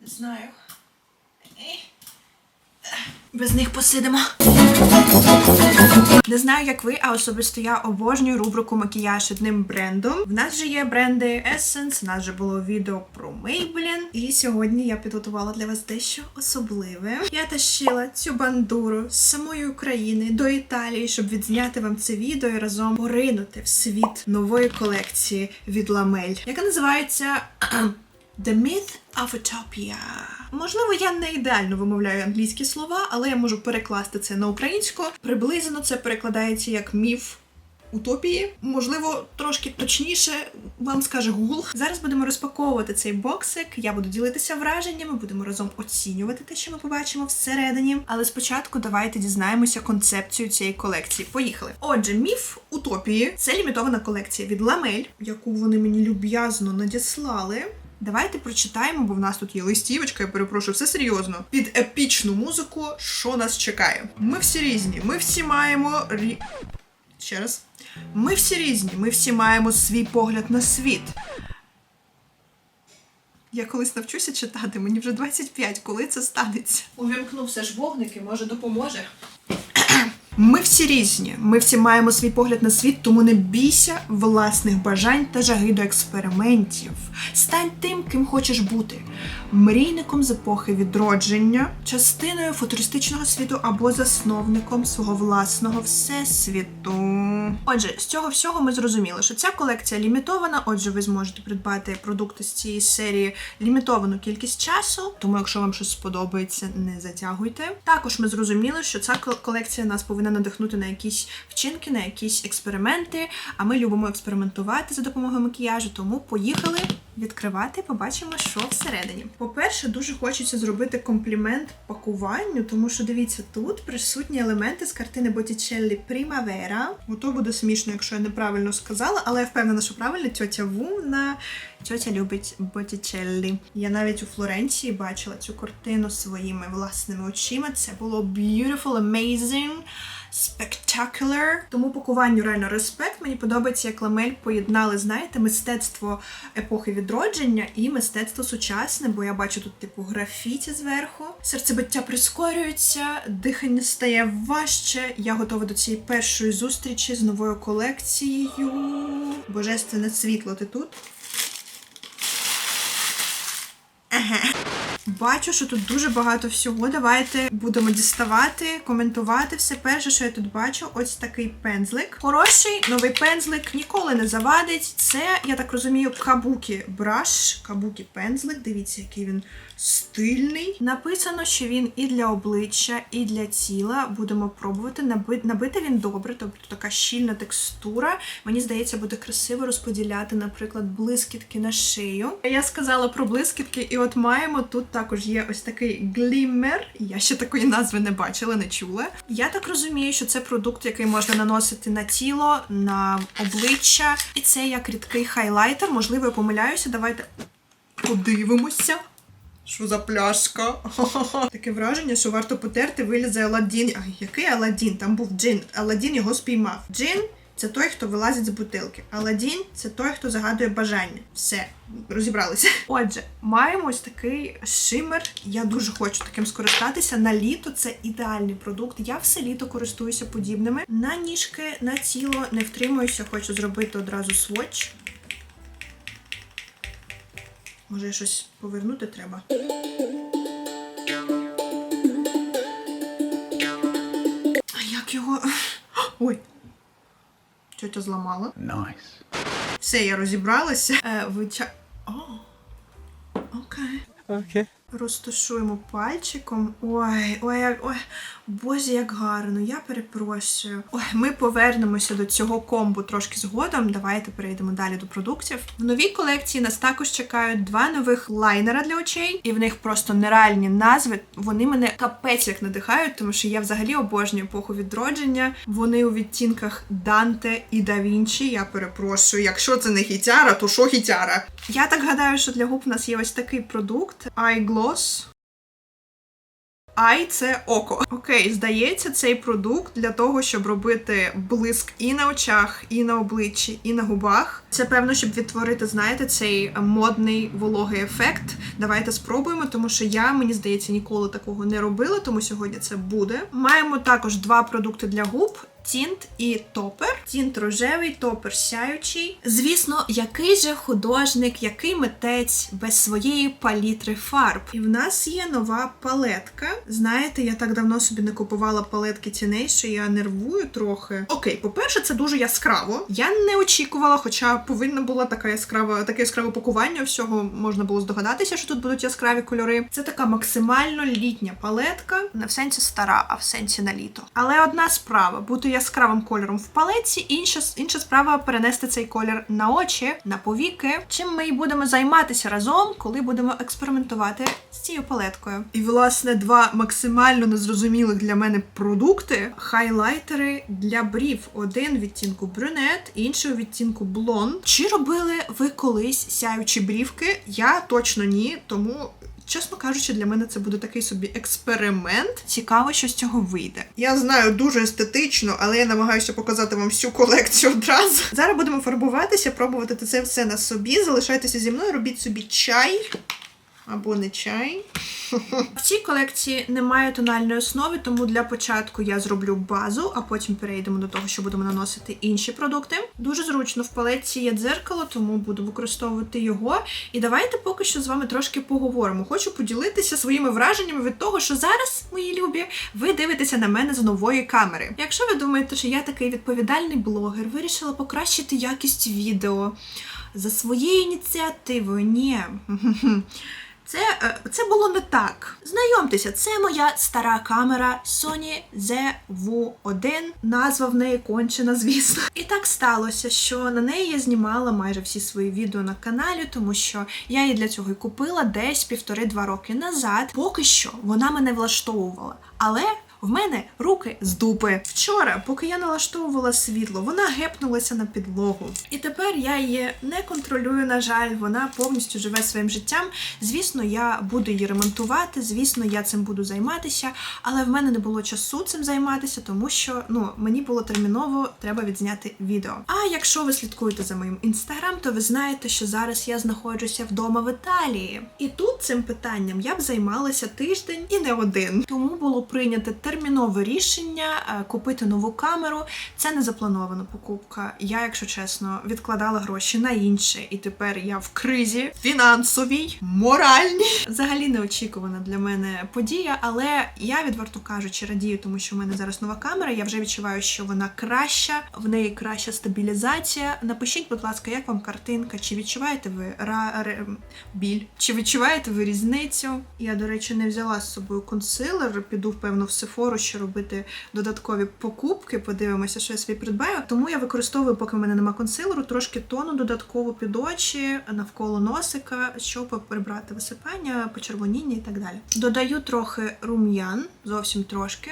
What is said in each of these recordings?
Не знаю. Без них посидимо. Не знаю, як ви, а особисто я обожнюю рубрику макіяж одним брендом. В нас же є бренди Essence, у нас же було відео про Maybelline. І сьогодні я підготувала для вас дещо особливе. Я тащила цю бандуру з самої України до Італії, щоб відзняти вам це відео і разом поринути в світ нової колекції від Ламель, яка називається The Myth of Utopia. Можливо, я не ідеально вимовляю англійські слова, але я можу перекласти це на українську. Приблизно це перекладається як міф утопії. Можливо, трошки точніше вам скаже Google. Зараз будемо розпаковувати цей боксик. Я буду ділитися враженнями, будемо разом оцінювати те, що ми побачимо всередині. Але спочатку давайте дізнаємося концепцію цієї колекції. Поїхали. Отже, міф утопії це лімітована колекція від Ламель, яку вони мені люб'язно надіслали. Давайте прочитаємо, бо в нас тут є листівочка, я перепрошую, все серйозно. Під епічну музику, що нас чекає. Ми всі різні, ми всі маємо рі... Ще раз. Ми всі різні, ми всі маємо свій погляд на світ. Я колись навчуся читати, мені вже 25, коли це станеться. Увімкну все ж вогники, може допоможе. Ми всі різні, ми всі маємо свій погляд на світ, тому не бійся власних бажань та жаги до експериментів. Стань тим, ким хочеш бути, мрійником з епохи відродження, частиною футуристичного світу або засновником свого власного всесвіту. Отже, з цього всього ми зрозуміли, що ця колекція лімітована. Отже, ви зможете придбати продукти з цієї серії лімітовану кількість часу. Тому, якщо вам щось сподобається, не затягуйте. Також ми зрозуміли, що ця колекція нас повинна надихнути на якісь вчинки, на якісь експерименти. А ми любимо експериментувати за допомогою макіяжу. Тому поїхали відкривати, побачимо, що всередині. По-перше, дуже хочеться зробити комплімент пакуванню, тому що дивіться, тут присутні елементи з картини Боттічеллі Примавера. Ото буде смішно, якщо я неправильно сказала, але я впевнена, що правильно тьотя Вуна. Тьотя любить Боттічеллі. Я навіть у Флоренції бачила цю картину своїми власними очима. Це було beautiful, amazing. Spectacular. Тому пакуванню реально респект. Мені подобається, як ламель поєднали, знаєте, мистецтво епохи відродження і мистецтво сучасне, бо я бачу тут типу графіті зверху. Серцебиття прискорюється, дихання стає важче. Я готова до цієї першої зустрічі з новою колекцією. Божественне світло, ти тут? Бачу, що тут дуже багато всього. Давайте будемо діставати, коментувати все. Перше, що я тут бачу, ось такий пензлик. Хороший новий пензлик, ніколи не завадить. Це, я так розумію, кабукі браш, кабукі пензлик. Дивіться, який він стильний. Написано, що він і для обличчя, і для тіла. Будемо пробувати. Наби- Набити він добре, тобто така щільна текстура. Мені здається, буде красиво розподіляти, наприклад, блискітки на шию. Я сказала про блискітки, і от маємо тут також є ось такий гліммер. Я ще такої назви не бачила, не чула. Я так розумію, що це продукт, який можна наносити на тіло, на обличчя, і це як рідкий хайлайтер. Можливо, я помиляюся. Давайте подивимося. Що за пляшка? Таке враження, що варто потерти, вилізе Аладдін. Ай, який Аладдін? Там був джин. Аладдін його спіймав. Джин це той, хто вилазить з бутилки. Аладдін це той, хто загадує бажання. Все, розібралися. Отже, маємо ось такий шимер. Я дуже хочу таким скористатися. На літо це ідеальний продукт. Я все літо користуюся подібними. На ніжки, на тіло не втримуюся, хочу зробити одразу сводч. Може, щось повернути треба. А як його. Ой. Тетя зламала. Nice. Все, я розібралася. Е, вича... О, окей. Okay. Розташуємо пальчиком. Ой, ой, ой, боже, як гарно, я перепрошую. Ой, ми повернемося до цього комбо трошки згодом. Давайте перейдемо далі до продуктів. В новій колекції нас також чекають два нових лайнера для очей, і в них просто нереальні назви. Вони мене капець як надихають, тому що я взагалі обожнюю епоху відродження. Вони у відтінках Данте і Да. Я перепрошую. Якщо це не хітяра, то що хітяра? Я так гадаю, що для губ у нас є ось такий продукт Eye Gloss. Ай це око. Окей, здається, цей продукт для того, щоб робити блиск і на очах, і на обличчі, і на губах. Це певно, щоб відтворити, знаєте, цей модний вологий ефект. Давайте спробуємо, тому що я, мені здається, ніколи такого не робила, тому сьогодні це буде. Маємо також два продукти для губ. Тінт і топер. Тінт рожевий, топер сяючий. Звісно, який же художник, який митець без своєї палітри фарб. І в нас є нова палетка. Знаєте, я так давно собі не купувала палетки тіней, що я нервую трохи. Окей, по-перше, це дуже яскраво. Я не очікувала, хоча повинна була така яскрава, таке яскраве пакування. Всього можна було здогадатися, що тут будуть яскраві кольори. Це така максимально літня палетка, не в сенсі стара, а в сенсі на літо. Але одна справа бути яскравим кольором в палетці, інша, інша справа перенести цей колір на очі, на повіки. Чим ми і будемо займатися разом, коли будемо експериментувати з цією палеткою. І власне два максимально незрозумілих для мене продукти: хайлайтери для брів. Один відтінку брюнет, інший відтінку блонд. Чи робили ви колись сяючі брівки? Я точно ні, тому. Чесно кажучи, для мене це буде такий собі експеримент. Цікаво, що з цього вийде. Я знаю дуже естетично, але я намагаюся показати вам всю колекцію одразу. Зараз будемо фарбуватися, пробувати це все на собі. Залишайтеся зі мною, робіть собі чай або не чай. В цій колекції немає тональної основи, тому для початку я зроблю базу, а потім перейдемо до того, що будемо наносити інші продукти. Дуже зручно в палетці є дзеркало, тому буду використовувати його. І давайте поки що з вами трошки поговоримо. Хочу поділитися своїми враженнями від того, що зараз, мої любі, ви дивитеся на мене з нової камери. Якщо ви думаєте, що я такий відповідальний блогер, вирішила покращити якість відео за своєю ініціативою, ні. Це, е, це було не так. Знайомтеся, це моя стара камера Sony ZV-1. Назва в неї кончена, звісно. І так сталося, що на неї я знімала майже всі свої відео на каналі, тому що я її для цього і купила десь півтори-два роки назад. Поки що вона мене влаштовувала. Але в мене руки з дупи. Вчора, поки я налаштовувала світло, вона гепнулася на підлогу. І тепер я її не контролюю, на жаль, вона повністю живе своїм життям. Звісно, я буду її ремонтувати, звісно, я цим буду займатися, але в мене не було часу цим займатися, тому що ну мені було терміново треба відзняти відео. А якщо ви слідкуєте за моїм інстаграм, то ви знаєте, що зараз я знаходжуся вдома в Італії. І тут цим питанням я б займалася тиждень і не один. Тому було прийнято термінове рішення е, купити нову камеру. Це не запланована покупка. Я, якщо чесно, відкладала гроші на інше, і тепер я в кризі фінансовій, моральній. Взагалі неочікувана для мене подія, але я відверто кажучи, радію, тому що в мене зараз нова камера. Я вже відчуваю, що вона краща, в неї краща стабілізація. Напишіть, будь ласка, як вам картинка? Чи відчуваєте ви ра... ре- біль? Чи відчуваєте ви різницю? Я, до речі, не взяла з собою консилер. Піду, впевно, в Sephora, що робити додаткові покупки. Подивимося, що я собі придбаю. Тому я використовую, поки в мене нема консилеру, трошки тону додатково під очі навколо носика, щоб прибрати висипання, почервоніння і так далі. Додаю трохи рум'ян, зовсім трошки.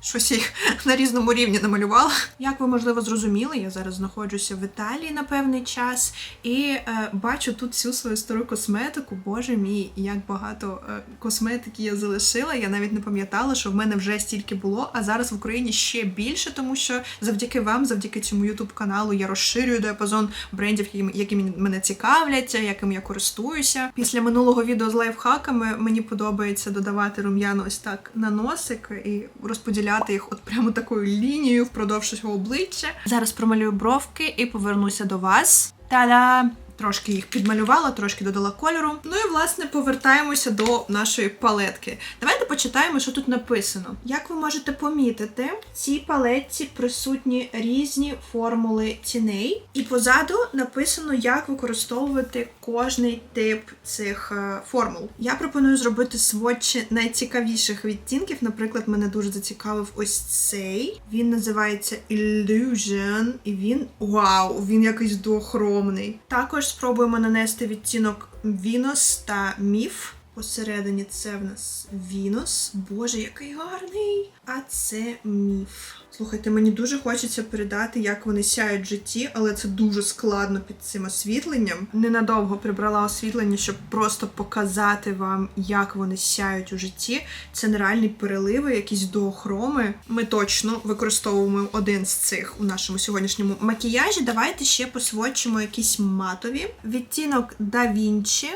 Щось їх на різному рівні намалювала. Як ви можливо зрозуміли, я зараз знаходжуся в Італії на певний час і е, бачу тут всю свою стару косметику. Боже мій, як багато е, косметики я залишила. Я навіть не пам'ятала, що в мене вже стільки було, а зараз в Україні ще більше, тому що завдяки вам, завдяки цьому ютуб каналу, я розширюю діапазон брендів, які, мене цікавлять, якими я користуюся. Після минулого відео з лайфхаками мені подобається додавати рум'яна ось так на носик і розподіляти їх от прямо такою лінією впродовж усього обличчя. Зараз промалюю бровки і повернуся до вас. Та-да! Трошки їх підмалювала, трошки додала кольору. Ну і власне повертаємося до нашої палетки. Давайте почитаємо, що тут написано. Як ви можете помітити, в цій палетці присутні різні формули тіней, і позаду написано, як використовувати кожний тип цих е, формул. Я пропоную зробити сводчі найцікавіших відтінків. Наприклад, мене дуже зацікавив ось цей. Він називається Illusion, і він вау, він якийсь дуохромний. Також спробуємо нанести відтінок Venus та Міф. Посередині це в нас Вінус. Боже, який гарний! А це міф. Слухайте, мені дуже хочеться передати, як вони сяють в житті, але це дуже складно під цим освітленням. Ненадовго прибрала освітлення, щоб просто показати вам, як вони сяють у житті. Це нереальні переливи, якісь доохроми. Ми точно використовуємо один з цих у нашому сьогоднішньому макіяжі. Давайте ще посвочимо якісь матові. Відтінок Da Vinci,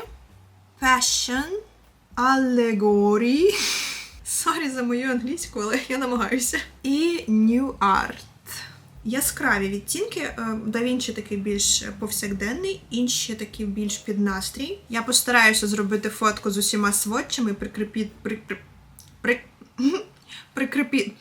Passion, Allegory. Сорі за мою англійську, але я намагаюся. І New Art. Яскраві відтінки. Е, Da Vinci такий більш повсякденний, інші такі більш під настрій. Я постараюся зробити фотку з усіма сводчами, прикріпіть. При, при, при, прикріпіть.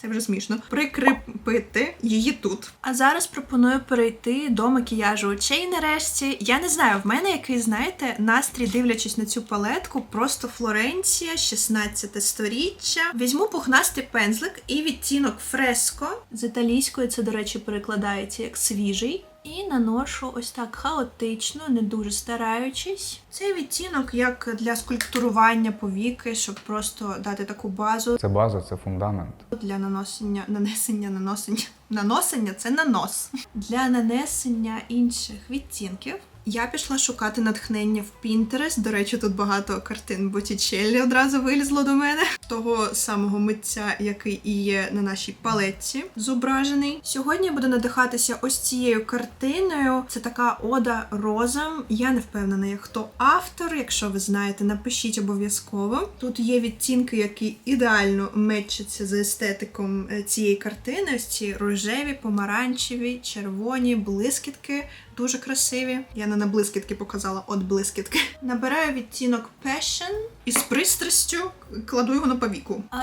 Це вже смішно. Прикріпити її тут. А зараз пропоную перейти до макіяжу очей нарешті. Я не знаю, в мене який, знаєте, настрій, дивлячись на цю палетку, просто Флоренція, 16 сторіччя. Візьму пухнастий пензлик і відтінок фреско. З італійської це, до речі, перекладається як свіжий. І наношу ось так хаотично, не дуже стараючись. Цей відтінок як для скульптурування повіки, щоб просто дати таку базу Це база, це фундамент. для наносення, нанесення, наносення. Наносення це нанос. Для нанесення інших відтінків. Я пішла шукати натхнення в Pinterest. До речі, тут багато картин Боттічеллі одразу вилізло до мене. Того самого митця, який і є на нашій палетці, зображений. Сьогодні я буду надихатися ось цією картиною. Це така ода розам. Я не впевнена, як хто автор. Якщо ви знаєте, напишіть обов'язково. Тут є відтінки, які ідеально мечаться за естетиком е, цієї картини. Ось ці рожеві, помаранчеві, червоні, блискітки. Дуже красиві. Я не на блискітки показала, от блискітки. Набираю відтінок Passion і з пристрастю кладу його на повіку. А.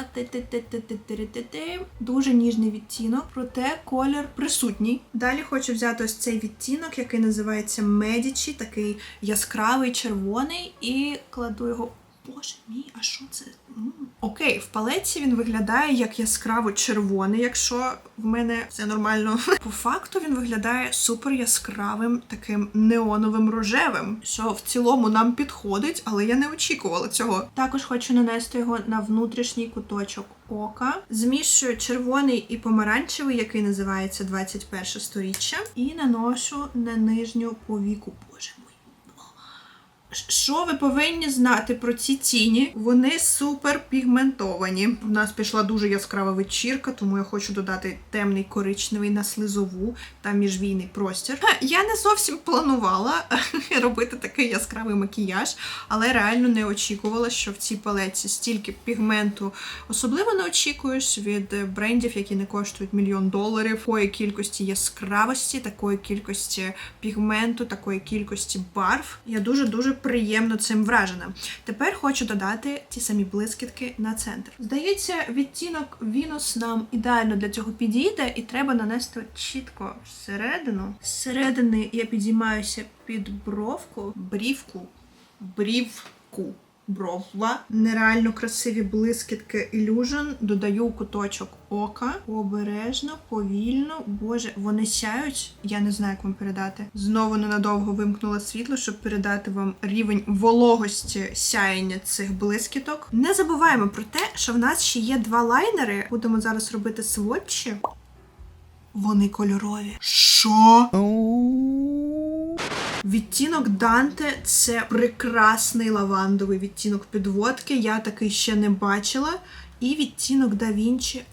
Дуже ніжний відтінок, проте колір присутній. Далі хочу взяти ось цей відтінок, який називається Medici, такий яскравий червоний, і кладу його. Боже мій, а що це? М. Окей, в палеці він виглядає як яскраво червоний, якщо в мене все нормально. По факту він виглядає супер яскравим, таким неоновим рожевим, що в цілому нам підходить, але я не очікувала цього. Також хочу нанести його на внутрішній куточок ока. Змішую червоний і помаранчевий, який називається 21 сторіччя, і наношу на нижню повіку. Боже. Що ви повинні знати про ці тіні? Вони супер пігментовані. У нас пішла дуже яскрава вечірка, тому я хочу додати темний коричневий на слизову та міжвійний простір. Я не зовсім планувала робити такий яскравий макіяж, але реально не очікувала, що в цій палеці стільки пігменту особливо не очікуєш від брендів, які не коштують мільйон доларів, такої кількості яскравості, такої кількості пігменту, такої кількості барв. Я дуже дуже приємно цим вражена. Тепер хочу додати ті самі блискітки на центр. Здається, відтінок Вінус нам ідеально для цього підійде, і треба нанести чітко всередину. Зсередини я підіймаюся під бровку, брівку, брівку. Брова, нереально красиві блискітки Illusion. Додаю куточок ока. Обережно, повільно. Боже, вони сяють. Я не знаю, як вам передати. Знову ненадовго вимкнула світло, щоб передати вам рівень вологості сяєння цих блискіток. Не забуваємо про те, що в нас ще є два лайнери. Будемо зараз робити сводчі. Вони кольорові. Що? Відтінок Данте це прекрасний лавандовий відтінок підводки. Я такий ще не бачила. І відтінок Да Вінчі.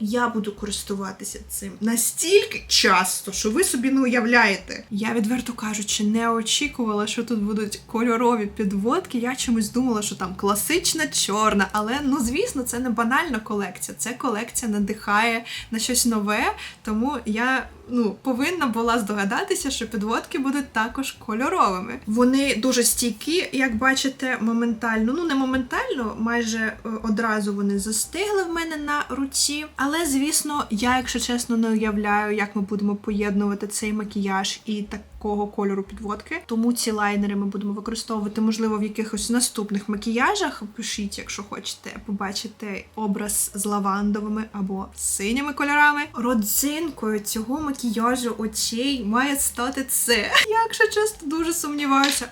Я буду користуватися цим настільки часто, що ви собі не уявляєте. Я відверто кажучи, не очікувала, що тут будуть кольорові підводки. Я чомусь думала, що там класична чорна, але ну звісно, це не банальна колекція. Це колекція надихає на щось нове, тому я ну повинна була здогадатися, що підводки будуть також кольоровими. Вони дуже стійкі, як бачите, моментально. Ну не моментально, майже е, одразу вони застигли в мене на руці. Але звісно, я, якщо чесно, не уявляю, як ми будемо поєднувати цей макіяж і такого кольору підводки. Тому ці лайнери ми будемо використовувати, можливо, в якихось наступних макіяжах. Пишіть, якщо хочете побачити образ з лавандовими або синіми кольорами. Родзинкою цього макіяжу очей має стати це. Якщо чесно, дуже сумніваюся.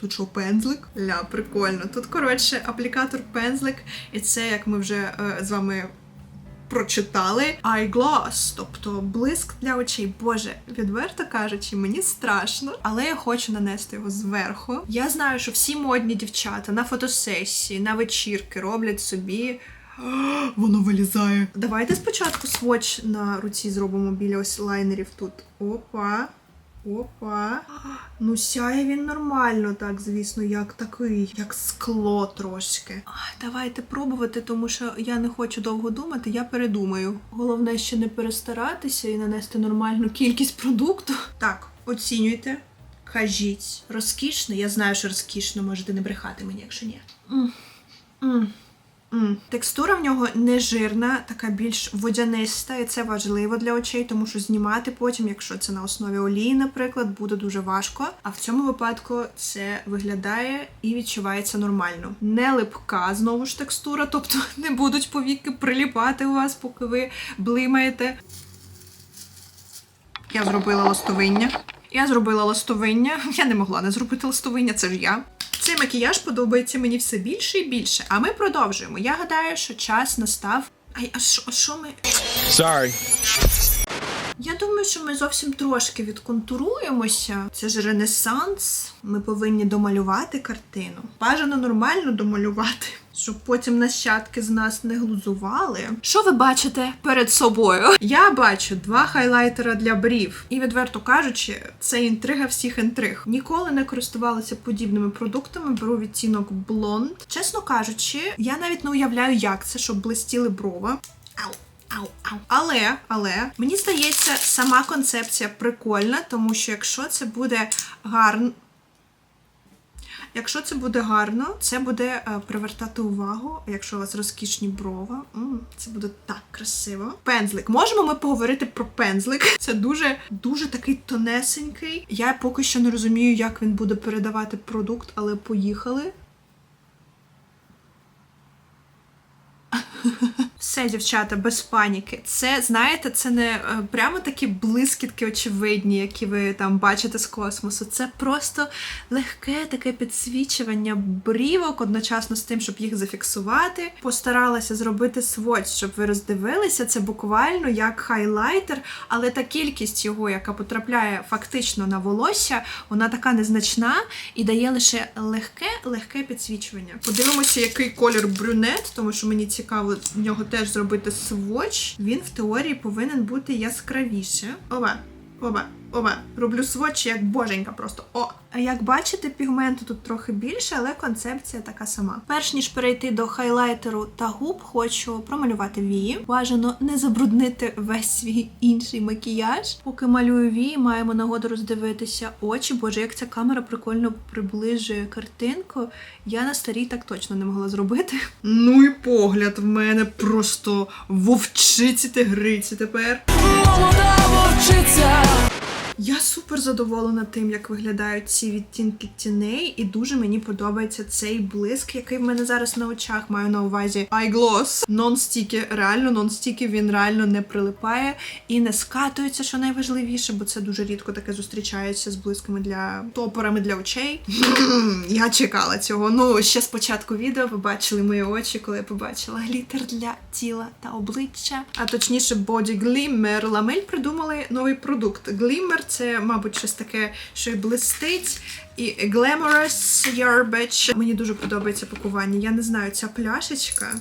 Тут що, пензлик? Ля, прикольно. Тут, коротше, аплікатор пензлик, і це, як ми вже е, з вами прочитали, eyeglass, тобто блиск для очей. Боже, відверто кажучи, мені страшно, але я хочу нанести його зверху. Я знаю, що всі модні дівчата на фотосесії, на вечірки роблять собі. Воно вилізає. Давайте спочатку сводч на руці зробимо біля ось лайнерів тут. Опа. Опа. Ну, сяє він нормально, так, звісно, як такий, як скло трошки. А, Давайте пробувати, тому що я не хочу довго думати, я передумаю. Головне ще не перестаратися і нанести нормальну кількість продукту. Так, оцінюйте, кажіть. Розкішно, я знаю, що розкішно, можете не брехати мені, якщо ні. М. М. Текстура в нього не жирна, така більш водяниста, і це важливо для очей, тому що знімати потім, якщо це на основі олії, наприклад, буде дуже важко. А в цьому випадку це виглядає і відчувається нормально. Не липка знову ж текстура, тобто не будуть повіки приліпати у вас, поки ви блимаєте. Я зробила ластовиння. Я зробила ластовиння. Я не могла не зробити ластовиння, це ж я. Цей макіяж подобається мені все більше і більше. А ми продовжуємо. Я гадаю, що час настав. Ай, а що, ми. Sorry. Я думаю, що ми зовсім трошки відконтуруємося. Це ж ренесанс. Ми повинні домалювати картину. Бажано нормально домалювати, щоб потім нащадки з нас не глузували. Що ви бачите перед собою? Я бачу два хайлайтера для брів. І відверто кажучи, це інтрига всіх інтриг. Ніколи не користувалася подібними продуктами. Беру відтінок блонд. Чесно кажучи, я навіть не уявляю, як це, щоб блистіли брова. Ау. Ау, ау. Але, але мені здається, сама концепція прикольна, тому що якщо це буде гарно. Якщо це буде гарно, це буде е, привертати увагу. Якщо у вас розкішні брова, це буде так красиво. Пензлик. Можемо ми поговорити про пензлик? Це дуже дуже такий тонесенький. Я поки що не розумію, як він буде передавати продукт, але поїхали. Все, дівчата, без паніки. Це, знаєте, це не е, прямо такі блискітки очевидні, які ви там бачите з космосу. Це просто легке таке підсвічування брівок одночасно з тим, щоб їх зафіксувати. Постаралася зробити сводч, щоб ви роздивилися. Це буквально як хайлайтер, але та кількість його, яка потрапляє фактично на волосся, вона така незначна і дає лише легке, легке підсвічування. Подивимося, який колір брюнет, тому що мені цікаво в нього теж зробити свотч, Він в теорії повинен бути яскравіше. Оба, оба, оба. Роблю сводч як боженька просто. О! А як бачите, пігменту тут трохи більше, але концепція така сама. Перш ніж перейти до хайлайтеру та губ, хочу промалювати вії. Бажано не забруднити весь свій інший макіяж. Поки малюю вії, маємо нагоду роздивитися очі. Боже, як ця камера прикольно приближує картинку. Я на старій так точно не могла зробити. Ну і погляд в мене просто вовчиці тигриці тепер. Молода вовчиця. Я супер задоволена тим, як виглядають ці відтінки тіней, і дуже мені подобається цей блиск, який в мене зараз на очах маю на увазі eyegloss. Нон-стіки, реально нон-стіки, він реально не прилипає і не скатується, що найважливіше, бо це дуже рідко таке зустрічається з блисками для топорами для очей. Я чекала цього. Ну, ще з початку відео ви бачили мої очі, коли я побачила глітер для тіла та обличчя. А точніше, Body Glimmer. Ламель придумали новий продукт. Glimmer – це, мабуть, щось таке, що і блистить. І Glamorous Yardbitch. Мені дуже подобається пакування. Я не знаю, ця пляшечка.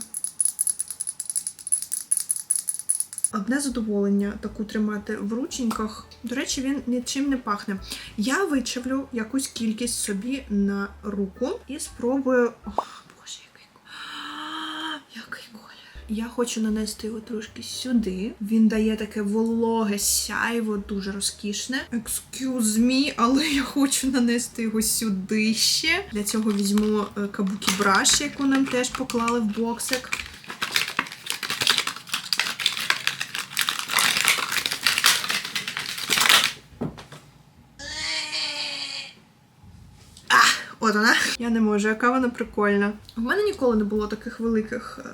Одне задоволення таку тримати в рученьках. До речі, він нічим не пахне. Я вичавлю якусь кількість собі на руку і спробую. Ох, боже, який ко- який колір. Я хочу нанести його трошки сюди. Він дає таке вологе сяйво, дуже розкішне. Excuse me, але я хочу нанести його сюди ще. Для цього візьму е, кабукі браш, яку нам теж поклали в боксик. От вона. Я не можу, яка вона прикольна. У мене ніколи не було таких великих е,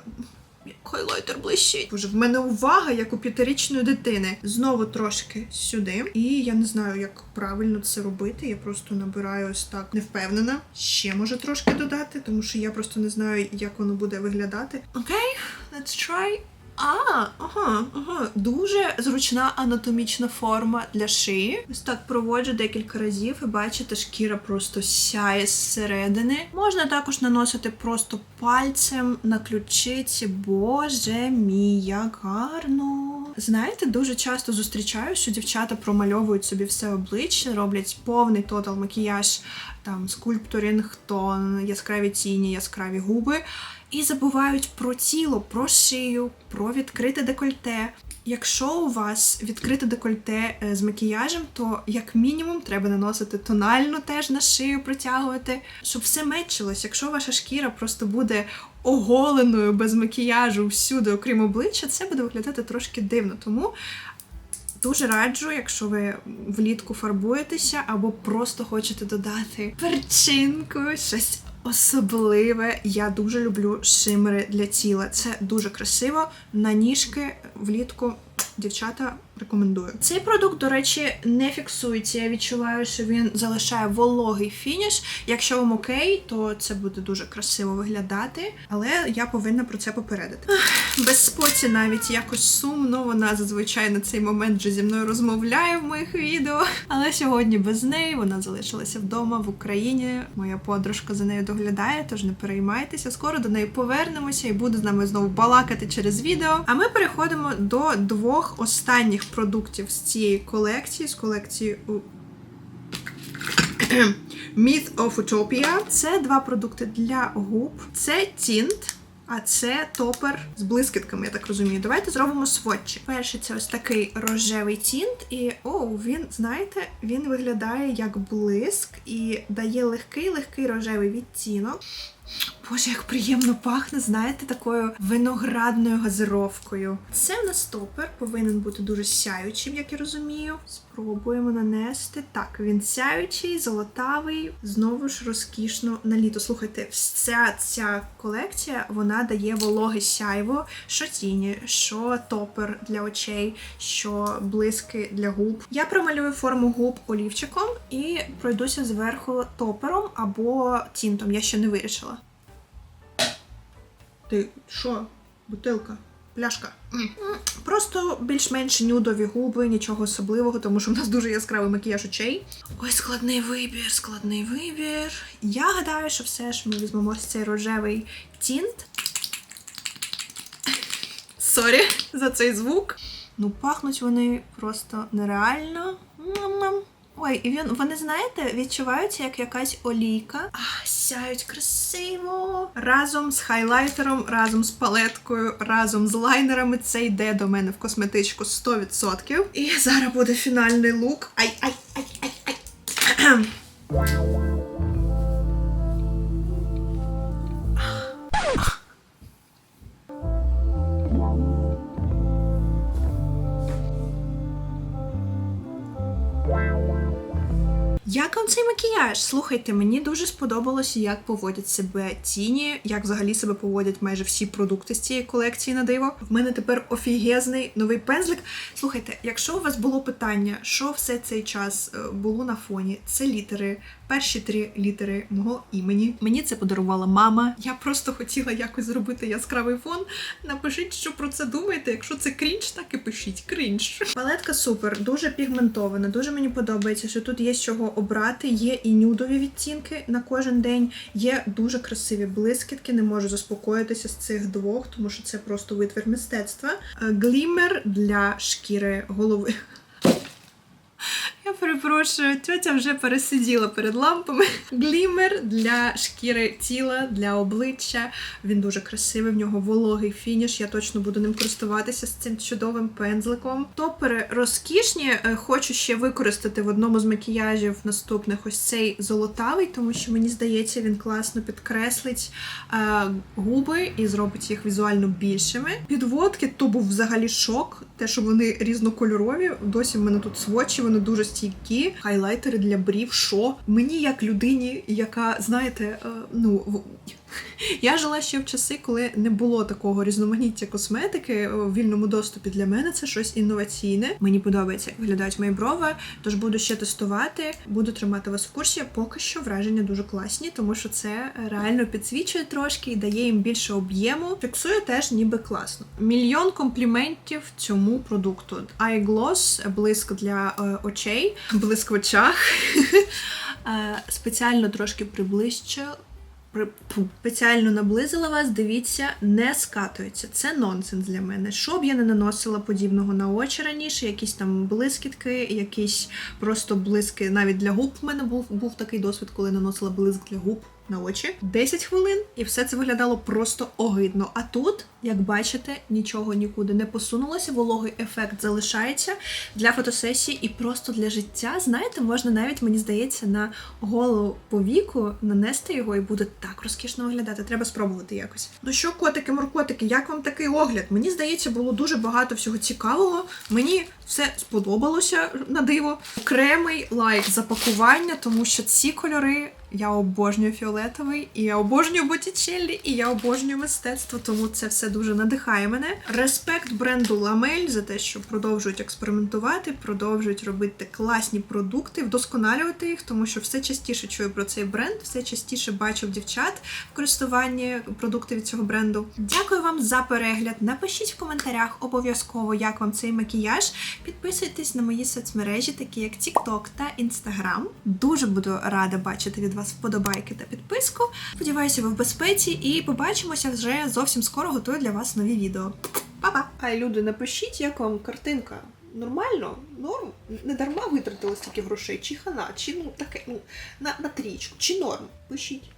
хайлайтер блищить. Боже, в мене увага, як у п'ятирічної дитини. Знову трошки сюди. І я не знаю, як правильно це робити. Я просто набираю ось так не впевнена. Ще може трошки додати, тому що я просто не знаю, як воно буде виглядати. Окей, let's try. А, ага, ага. Дуже зручна анатомічна форма для шиї. Ось так проводжу декілька разів, і бачите, шкіра просто сяє зсередини. Можна також наносити просто пальцем на ключиці. Боже мій, як гарно. Знаєте, дуже часто зустрічаю, що дівчата промальовують собі все обличчя, роблять повний тотал макіяж, там скульптурінг, тон, яскраві тіні, яскраві губи і забувають про тіло, про шию, про відкрите декольте. Якщо у вас відкрите декольте е, з макіяжем, то як мінімум треба наносити тональну теж на шию притягувати, щоб все мечилось. Якщо ваша шкіра просто буде оголеною без макіяжу всюди, окрім обличчя, це буде виглядати трошки дивно. Тому Дуже раджу, якщо ви влітку фарбуєтеся або просто хочете додати перчинку, щось особливе. Я дуже люблю шимери для тіла. Це дуже красиво. На ніжки влітку дівчата рекомендую. Цей продукт, до речі, не фіксується. Я відчуваю, що він залишає вологий фініш. Якщо вам окей, то це буде дуже красиво виглядати. Але я повинна про це попередити. Ах, Без споті навіть якось сумно. Вона зазвичай на цей момент вже зі мною розмовляє в моїх відео. Але сьогодні без неї вона залишилася вдома в Україні. Моя подружка за нею доглядає, тож не переймайтеся. Скоро до неї повернемося і буде з нами знову балакати через відео. А ми переходимо до двох останніх продуктів з цієї колекції, з колекції Myth of Utopia. Це два продукти для губ. Це тінт. А це топер з блискітками, я так розумію. Давайте зробимо сводчі. Перший це ось такий рожевий тінт, і о, він, знаєте, він виглядає як блиск і дає легкий легкий рожевий відтінок. Боже, як приємно пахне, знаєте, такою виноградною газировкою. Це в нас топер, повинен бути дуже сяючим, як я розумію. Спробуємо нанести. Так, він сяючий, золотавий, знову ж розкішно на літо. Слухайте, вся ця колекція вона дає вологе сяйво, що тіні, що топер для очей, що блиски для губ. Я промалюю форму губ олівчиком і пройдуся зверху топером або тінтом. Я ще не вирішила. Ти що? Бутилка? Пляшка. Просто більш-менш нюдові губи, нічого особливого, тому що в нас дуже яскравий макіяж очей. Ой, складний вибір, складний вибір. Я гадаю, що все ж ми візьмемо ось цей рожевий тінт. Сорі за цей звук. Ну, пахнуть вони просто нереально. Ой, і він, вони, знаєте, відчуваються як якась олійка. А, сяють красиво. Разом з хайлайтером, разом з палеткою, разом з лайнерами. Це йде до мене в косметичку 100%. І зараз буде фінальний лук. Ай, Як вам цей макіяж? Слухайте, мені дуже сподобалося, як поводять себе тіні, як взагалі себе поводять майже всі продукти з цієї колекції на диво. В мене тепер офігезний новий пензлик. Слухайте, якщо у вас було питання, що все цей час е, було на фоні, це літери, перші три літери мого імені. Мені це подарувала мама. Я просто хотіла якось зробити яскравий фон. Напишіть, що про це думаєте. Якщо це крінж, так і пишіть крінж. Палетка супер, дуже пігментована. Дуже мені подобається, що тут є з чого обрати. Є і нюдові відтінки на кожен день. Є дуже красиві блискітки. Не можу заспокоїтися з цих двох, тому що це просто витвір мистецтва. Е, Глімер для шкіри голови. Я перепрошую, тьотя вже пересиділа перед лампами. Глімер для шкіри тіла, для обличчя. Він дуже красивий, в нього вологий фініш. Я точно буду ним користуватися з цим чудовим пензликом. Топери розкішні. Е, Хочу ще використати в одному з макіяжів наступних ось цей золотавий, тому що мені здається, він класно підкреслить е, губи і зробить їх візуально більшими. Підводки то був взагалі шок. Те, що вони різнокольорові. Досі в мене тут свочі, вони дуже стійкі. Хайлайтери для брів. Що? Мені як людині, яка, знаєте, е, ну. Я жила ще в часи, коли не було такого різноманіття косметики в вільному доступі. Для мене це щось інноваційне. Мені подобається, як виглядають мої брови, тож буду ще тестувати, буду тримати вас в курсі. Поки що враження дуже класні, тому що це реально підсвічує трошки і дає їм більше об'єму. Фіксує теж ніби класно. Мільйон компліментів цьому продукту. Eye Gloss, блиск для е, очей, блиск в очах. Е, Спеціально трошки приближче. Спеціально наблизила вас, дивіться, не скатується. Це нонсенс для мене. Що б я не наносила подібного на очі раніше, якісь там блискітки, якісь просто блиски. Навіть для губ в мене був, був такий досвід, коли наносила блиск для губ на очі. 10 хвилин, і все це виглядало просто огидно. А тут, як бачите, нічого нікуди не посунулося, вологий ефект залишається для фотосесії і просто для життя. Знаєте, можна навіть, мені здається, на голову повіку нанести його і буде так розкішно виглядати. Треба спробувати якось. Ну що, котики, моркотики, як вам такий огляд? Мені здається, було дуже багато всього цікавого. Мені все сподобалося на диво. Окремий лайк за пакування, тому що ці кольори. Я обожнюю фіолетовий, і я обожнюю Боттічеллі, і я обожнюю мистецтво, тому це все дуже надихає мене. Респект бренду Ламель за те, що продовжують експериментувати, продовжують робити класні продукти, вдосконалювати їх, тому що все частіше чую про цей бренд, все частіше бачу дівчат в користуванні продуктів цього бренду. Дякую вам за перегляд. Напишіть в коментарях обов'язково, як вам цей макіяж. Підписуйтесь на мої соцмережі, такі як TikTok та Instagram. Дуже буду рада бачити від вас вподобайки та підписку. Сподіваюся, ви в безпеці і побачимося вже зовсім скоро. Готую для вас нові відео. Па-па! Ай, люди, напишіть, як вам картинка. Нормально, норм, не дарма витратили стільки грошей, чи хана, чи ну таке, ну на, на трічку, чи норм. Пишіть.